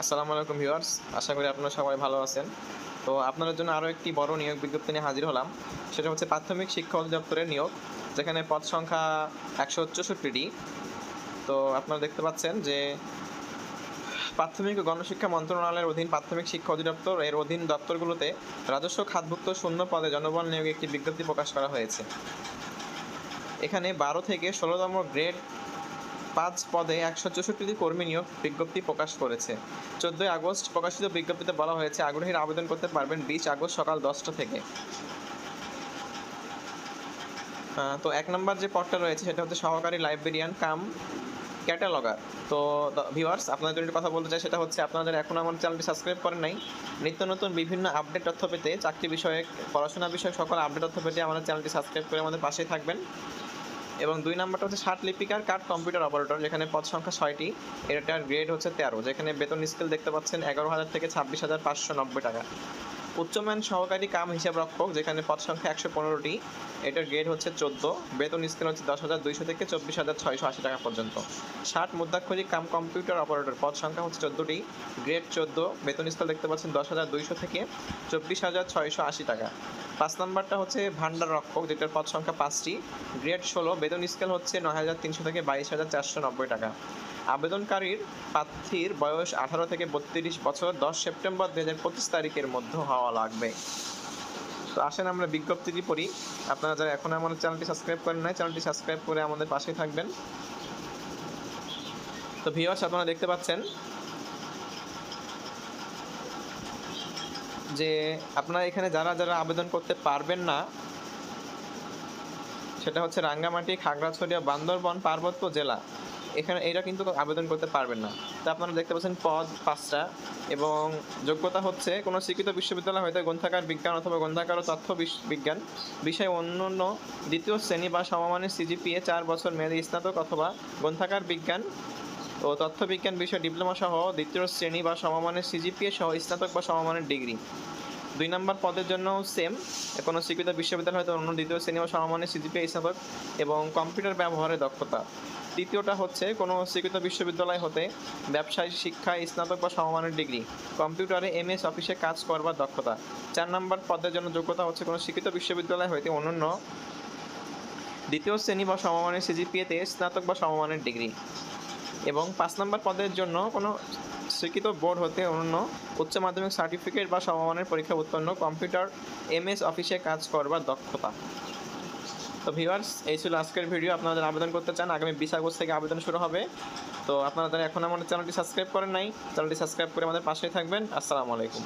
আসসালামু আলাইকুম ভিউয়ার্স, আশা করি আপনারা সবাই ভালো আছেন। তো আপনাদের জন্য আরও একটি বড় নিয়োগ বিজ্ঞপ্তি নিয়ে হাজির হলাম। সেটা হচ্ছে প্রাথমিক শিক্ষা অধিদপ্তরের নিয়োগ, যেখানে পদ সংখ্যা একশো চৌষট্টিটি। তো আপনারা দেখতে পাচ্ছেন যে প্রাথমিক ও গণশিক্ষা মন্ত্রণালয়ের অধীন প্রাথমিক শিক্ষা অধিদপ্তর, এর অধীন দপ্তরগুলোতে রাজস্ব খাতভুক্ত শূন্য পদে জনবল নিয়োগে একটি বিজ্ঞপ্তি প্রকাশ করা হয়েছে। এখানে বারো থেকে ষোলোতম গ্রেড পাঁচ পদে একশো চৌষট্টিটি কর্মী নিয়োগ বিজ্ঞপ্তি প্রকাশ করেছে। চোদ্দোই আগস্ট প্রকাশিত বিজ্ঞপ্তিতে বলা হয়েছে, আগ্রহীরা আবেদন করতে পারবেন বিশ আগস্ট সকাল দশটা থেকে। তো এক নম্বর যে পদটা রয়েছে, সেটা হচ্ছে সহকারী লাইব্রেরিয়ান কাম ক্যাটালগার। তো ভিউয়ার্স, আপনাদের জন্য কথা বলতে চাই, সেটা হচ্ছে আপনাদের এখন আমার চ্যানেলটি সাবস্ক্রাইব করেন নাই, নিত্য নতুন বিভিন্ন আপডেট তথ্য পেতে চাকরি বিষয়ক, পড়াশোনা বিষয়ক সকল আপডেট তথ্য পেতে আমাদের চ্যানেলটি সাবস্ক্রাইব করে আমাদের পাশেই থাকবেন। এবং দুই নাম্বারটা হচ্ছে ষাট লিপিকার কার্ড কম্পিউটার অপারেটর, যেখানে পদ সংখ্যা ছয়টি। এটার গ্রেড হচ্ছে তেরো, যেখানে বেতন স্কেল দেখতে পাচ্ছেন এগারো হাজার থেকে ছাব্বিশ হাজার পাঁচশো নব্বই টাকা। উচ্চমান সহকারী কাম হিসাব রক্ষক, যেখানে পদ সংখ্যা একশো পনেরোটি, এটার গ্রেড হচ্ছে চোদ্দ, বেতন স্কেল হচ্ছে দশ হাজার দুইশো থেকে চব্বিশ হাজার ছয়শো আশি টাকা পর্যন্ত। ষাট মুদ্রাক্ষরিক কাম কম্পিউটার অপারেটর, পদ সংখ্যা হচ্ছে চোদ্দোটি গ্রেড চোদ্দ, বেতন স্কেল দেখতে পাচ্ছেন দশ হাজার দুইশো থেকে চব্বিশ হাজার ছয়শো আশি টাকা। পাঁচ নাম্বারটা হচ্ছে ভান্ডার রক্ষক, যেটার পদ সংখ্যা পাঁচটি। গ্রেড ষোলো, বেতন স্কেল হচ্ছে নয় হাজার তিনশো থেকে বাইশ হাজার চারশো নব্বই টাকা। আবেদনকারীর প্রার্থীর বয়স আঠারো থেকে বত্রিশ বছর, দশ সেপ্টেম্বর দু হাজার পঁচিশ তারিখের মধ্যে হওয়া লাগবে। তো আসেন আমরা বিজ্ঞপ্তিটি পড়ি। আপনারা যারা এখন আমাদের চ্যানেলটি সাবস্ক্রাইব করেন নাই, চ্যানেলটি সাবস্ক্রাইব করে আমাদের পাশেই থাকবেন। তো ভিউয়ার্স, আপনারা দেখতে পাচ্ছেন যে আপনারা এখানে যারা যারা আবেদন করতে পারবেন না, সেটা হচ্ছে রাঙ্গামাটি খাগড়াছড়িয়া বান্দরবন, পার্বত্য জেলা। এখানে এটা কিন্তু আবেদন করতে পারবেন না। তা আপনারা দেখতে পাচ্ছেন পদ পাঁচটা এবং যোগ্যতা হচ্ছে কোনো স্বীকৃত বিশ্ববিদ্যালয় হয়তো গ্রন্থাগার বিজ্ঞান অথবা গ্রন্থাগার ও তথ্য বিজ্ঞান, বিষয়ে অন্য অন্য দ্বিতীয় শ্রেণি বা সমমানের সিজিপিএ চার বছর মেয়াদী স্নাতক অথবা গ্রন্থাগার বিজ্ঞান ও তথ্য বিজ্ঞান বিষয়ে ডিপ্লোমা সহ দ্বিতীয় শ্রেণি বা সমমানের সিজিপিএ সহ স্নাতক বা সমমানের ডিগ্রি। দুই নম্বর পদের জন্য সেম কোনো স্বীকৃত বিশ্ববিদ্যালয় হয়তো অন্য দ্বিতীয় শ্রেণি বা সমমানের সিজিপিএ স্নাতক এবং কম্পিউটার ব্যবহারের দক্ষতা। তৃতীয়টা হচ্ছে, কোনো স্বীকৃত বিশ্ববিদ্যালয় হতে ব্যবসায়, শিক্ষায় স্নাতক বা সমমানের ডিগ্রি, কম্পিউটারে এম এস অফিসে কাজ করবার দক্ষতা। চার নম্বর পদের জন্য যোগ্যতা হচ্ছে কোনো স্বীকৃত বিশ্ববিদ্যালয় হইতে অন্যান্য দ্বিতীয় শ্রেণি বা সমমানের সিজিপিএতে স্নাতক বা সমমানের ডিগ্রি। এবং পাঁচ নম্বর পদের জন্য কোনো স্বীকৃত বোর্ড হতে অন্য উচ্চ মাধ্যমিক সার্টিফিকেট বা সমমানের পরীক্ষা উত্তীর্ণ, কম্পিউটার এমএস অফিসে কাজ করবার দক্ষতা। তো ভিউয়ার্স, এই ছিল আজকের ভিডিও। আপনাদের আবেদন করতে চান, আগামী বিশ আগস্ট থেকে আবেদন শুরু হবে। তো আপনারা যারা এখন আমাদের চ্যানেলটি সাবস্ক্রাইব করেন নাই, চ্যানেলটি সাবস্ক্রাইব করে আমাদের পাশেই থাকবেন। আসসালামু আলাইকুম।